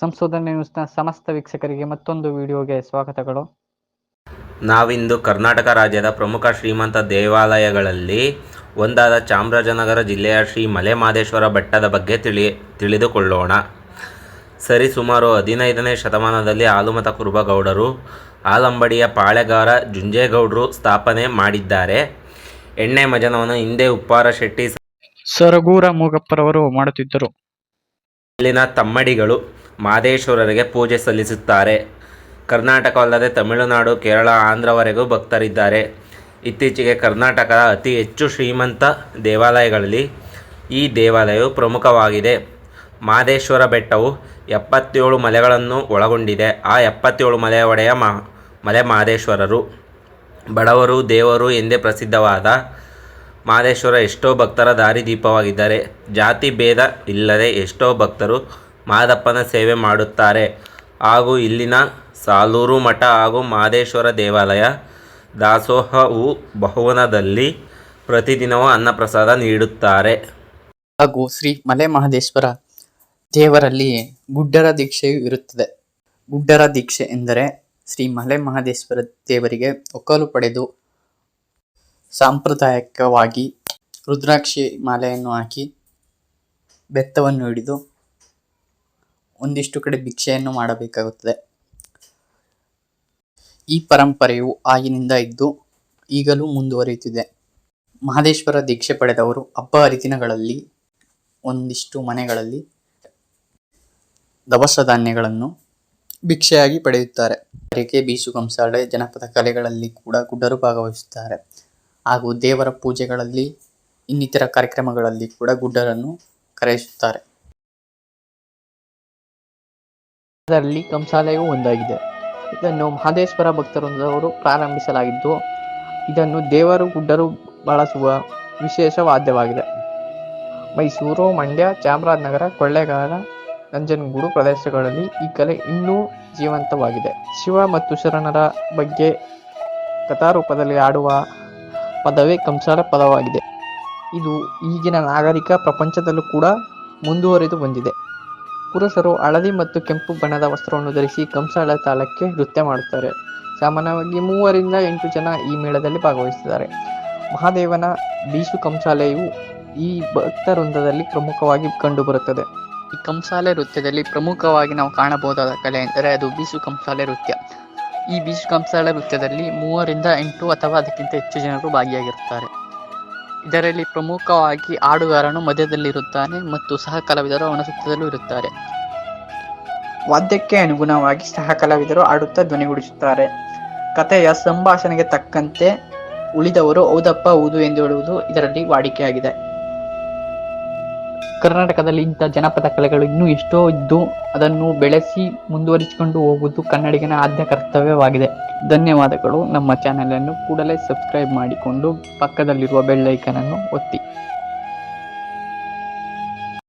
ಸಂಶೋಧನೆ ನ್ಯೂಸ್ನ ಸಮಸ್ತ ವೀಕ್ಷಕರಿಗೆ ಮತ್ತೊಂದು ವಿಡಿಯೋಗೆ ಸ್ವಾಗತಗಳು. ನಾವಿಂದು ಕರ್ನಾಟಕ ರಾಜ್ಯದ ಪ್ರಮುಖ ಶ್ರೀಮಂತ ದೇವಾಲಯಗಳಲ್ಲಿ ಒಂದಾದ ಚಾಮರಾಜನಗರ ಜಿಲ್ಲೆಯ ಶ್ರೀ ಮಲೆಮಾದೇಶ್ವರ ಬೆಟ್ಟದ ಬಗ್ಗೆ ತಿಳಿ ತಿಳಿದುಕೊಳ್ಳೋಣ. ಸರಿಸುಮಾರು ಹದಿನೈದನೇ ಶತಮಾನದಲ್ಲಿ ಆಲುಮತ ಕುರುಬಗೌಡರು ಆಲಂಬಡಿಯ ಪಾಳೆಗಾರ ಜುಂಜೇಗೌಡರು ಸ್ಥಾಪನೆ ಮಾಡಿದ್ದಾರೆ. ಎಣ್ಣೆ ಮಜನವನ್ನು ಹಿಂದೆ ಉಪ್ಪಾರ ಶೆಟ್ಟಿ ಸರಗೂರ ಮೂಗಪ್ಪರವರು ಮಾಡುತ್ತಿದ್ದರು. ಇಲ್ಲಿನ ತಮ್ಮಡಿಗಳು ಮಾದೇಶ್ವರರಿಗೆ ಪೂಜೆ ಸಲ್ಲಿಸುತ್ತಾರೆ. ಕರ್ನಾಟಕವಲ್ಲದೆ ತಮಿಳುನಾಡು, ಕೇರಳ, ಆಂಧ್ರವರೆಗೂ ಭಕ್ತರಿದ್ದಾರೆ. ಇತ್ತೀಚೆಗೆ ಕರ್ನಾಟಕದ ಅತಿ ಹೆಚ್ಚು ಶ್ರೀಮಂತ ದೇವಾಲಯಗಳಲ್ಲಿ ಈ ದೇವಾಲಯವು ಪ್ರಮುಖವಾಗಿದೆ. ಮಾದೇಶ್ವರ ಬೆಟ್ಟವು ಎಪ್ಪತ್ತೇಳು ಮಲೆಗಳನ್ನು ಒಳಗೊಂಡಿದೆ. ಆ ಎಪ್ಪತ್ತೇಳು ಮಲೆಯ ಒಡೆಯ ಮಾ, ಮಲೆ ಮಾದೇಶ್ವರರು. ಬಡವರು, ದೇವರು ಎಂದೇ ಪ್ರಸಿದ್ಧವಾದ ಮಾದೇಶ್ವರ ಎಷ್ಟೋ ಭಕ್ತರ ದಾರಿದೀಪವಾಗಿದ್ದಾರೆ, ಜಾತಿ ಭೇದ ಇಲ್ಲದೆ ಎಷ್ಟೋ ಭಕ್ತರು ಮಾದಪ್ಪನ ಸೇವೆ ಮಾಡುತ್ತಾರೆ. ಹಾಗೂ ಇಲ್ಲಿನ ಸಾಲೂರು ಮಠ ಹಾಗೂ ಮಾದೇಶ್ವರ ದೇವಾಲಯ ದಾಸೋಹವು ಭವನದಲ್ಲಿ ಪ್ರತಿದಿನವೂ ಅನ್ನಪ್ರಸಾದ ನೀಡುತ್ತಾರೆ. ಹಾಗೂ ಶ್ರೀ ಮಲೆ ಮಹದೇಶ್ವರ ದೇವರಲ್ಲಿ ಗುಡ್ಡರ ದೀಕ್ಷೆಯು ಇರುತ್ತದೆ. ಗುಡ್ಡರ ದೀಕ್ಷೆ ಎಂದರೆ ಶ್ರೀ ಮಲೆ ಮಹದೇಶ್ವರ ದೇವರಿಗೆ ಒಕ್ಕಲು ಪಡೆದು ಸಾಂಪ್ರದಾಯಿಕವಾಗಿ ರುದ್ರಾಕ್ಷಿ ಮಾಲೆಯನ್ನು ಹಾಕಿ ಬೆತ್ತವನ್ನು ಹಿಡಿದು ಒಂದಿಷ್ಟು ಕಡೆ ಭಿಕ್ಷೆಯನ್ನು ಮಾಡಬೇಕಾಗುತ್ತದೆ. ಈ ಪರಂಪರೆಯು ಆಗಿನಿಂದ ಇದ್ದು ಈಗಲೂ ಮುಂದುವರಿಯುತ್ತಿದೆ. ಮಹದೇಶ್ವರ ದೀಕ್ಷೆ ಪಡೆದವರು ಹಬ್ಬ ಹರಿದಿನಗಳಲ್ಲಿ ಒಂದಿಷ್ಟು ಮನೆಗಳಲ್ಲಿ ದವಸ ಧಾನ್ಯಗಳನ್ನು ಭಿಕ್ಷೆಯಾಗಿ ಪಡೆಯುತ್ತಾರೆ. ಅರಿಕೆ ಬೀಸು ಕಂಸಾಳೆ ಜನಪದ ಕಲೆಗಳಲ್ಲಿ ಕೂಡ ಗುಡ್ಡರು ಭಾಗವಹಿಸುತ್ತಾರೆ. ಹಾಗೂ ದೇವರ ಪೂಜೆಗಳಲ್ಲಿ ಇನ್ನಿತರ ಕಾರ್ಯಕ್ರಮಗಳಲ್ಲಿ ಕೂಡ ಗುಡ್ಡರನ್ನು ಕರೆಯಿಸುತ್ತಾರೆ ಅದರಲ್ಲಿ ಕಂಸಾಲಯವು ಒಂದಾಗಿದೆ. ಇದನ್ನು ಮಹದೇಶ್ವರ ಭಕ್ತರೊಂದವರು ಪ್ರಾರಂಭಿಸಲಾಗಿದ್ದು, ಇದನ್ನು ದೇವರು ಗುಡ್ಡರು ಬಳಸುವ ವಿಶೇಷ ವಾದ್ಯವಾಗಿದೆ. ಮೈಸೂರು, ಮಂಡ್ಯ, ಚಾಮರಾಜನಗರ, ಕೊಳ್ಳೇಗಾಲ, ನಂಜನಗೂಡು ಪ್ರದೇಶಗಳಲ್ಲಿ ಈ ಕಲೆ ಇನ್ನೂ ಜೀವಂತವಾಗಿದೆ. ಶಿವ ಮತ್ತು ಶರಣರ ಬಗ್ಗೆ ಕಥಾರೂಪದಲ್ಲಿ ಆಡುವ ಪದವೇ ಕಂಸಾಲ ಪದವಾಗಿದೆ. ಇದು ಈಗಿನ ನಾಗರಿಕ ಪ್ರಪಂಚದಲ್ಲೂ ಕೂಡ ಮುಂದುವರಿದು ಬಂದಿದೆ. ಪುರುಷರು ಹಳದಿ ಮತ್ತು ಕೆಂಪು ಬಣ್ಣದ ವಸ್ತ್ರವನ್ನು ಧರಿಸಿ ಕಂಸಾಳ ತಾಳಕ್ಕೆ ನೃತ್ಯ ಮಾಡುತ್ತಾರೆ. ಸಾಮಾನ್ಯವಾಗಿ ಮೂವರಿಂದ ಎಂಟು ಜನ ಈ ಮೇಳದಲ್ಲಿ ಭಾಗವಹಿಸುತ್ತಾರೆ. ಮಹಾದೇವನ ಬೀಸು ಕಂಸಾಲೆಯು ಈ ಭಕ್ತವೃಂದದಲ್ಲಿ ಪ್ರಮುಖವಾಗಿ ಕಂಡುಬರುತ್ತದೆ. ಈ ಕಂಸಾಲೆ ನೃತ್ಯದಲ್ಲಿ ಪ್ರಮುಖವಾಗಿ ನಾವು ಕಾಣಬಹುದಾದ ಕಲೆ ಎಂದರೆ ಅದು ಬೀಸು ಕಂಸಾಲೆ ನೃತ್ಯ. ಈ ಬೀಸು ಕಂಸಾಲೆ ನೃತ್ಯದಲ್ಲಿ ಮೂವರಿಂದ ಎಂಟು ಅಥವಾ ಅದಕ್ಕಿಂತ ಹೆಚ್ಚು ಜನರು ಭಾಗಿಯಾಗಿರುತ್ತಾರೆ. ಇದರಲ್ಲಿ ಪ್ರಮುಖವಾಗಿ ಹಾಡುಗಾರನು ಮಧ್ಯದಲ್ಲಿರುತ್ತಾನೆ ಮತ್ತು ಸಹ ಕಲಾವಿದರು ಅವನ ಸುತ್ತಲೂ ಇರುತ್ತಾರೆ. ವಾದ್ಯಕ್ಕೆ ಅನುಗುಣವಾಗಿ ಸಹ ಕಲಾವಿದರು ಆಡುತ್ತಾ ಧ್ವನಿಗೂಡಿಸುತ್ತಾರೆ ಕಥೆಯ ಸಂಭಾಷಣೆಗೆ ತಕ್ಕಂತೆ ಉಳಿದವರು ಹೌದಪ್ಪ, ಹೌದು ಎಂದು ಹೇಳುವುದು ಇದರಲ್ಲಿ ವಾಡಿಕೆಯಾಗಿದೆ. ಕರ್ನಾಟಕದಲ್ಲಿ ಇಂಥ ಜನಪದ ಕಲೆಗಳು ಇನ್ನೂ ಎಷ್ಟೋ ಇದ್ದು ಅದನ್ನು ಬೆಳೆಸಿ ಮುಂದುವರಿಸಿಕೊಂಡು ಹೋಗುವುದು ಕನ್ನಡಿಗನ ಆದ್ಯ ಕರ್ತವ್ಯವಾಗಿದೆ. ಧನ್ಯವಾದಗಳು. ನಮ್ಮ ಚಾನೆಲ್ ಅನ್ನು ಕೂಡಲೇ ಸಬ್ಸ್ಕ್ರೈಬ್ ಮಾಡಿಕೊಂಡು ಪಕ್ಕದಲ್ಲಿರುವ ಬೆಲ್ಲೈಕನನ್ನು ಒತ್ತಿ.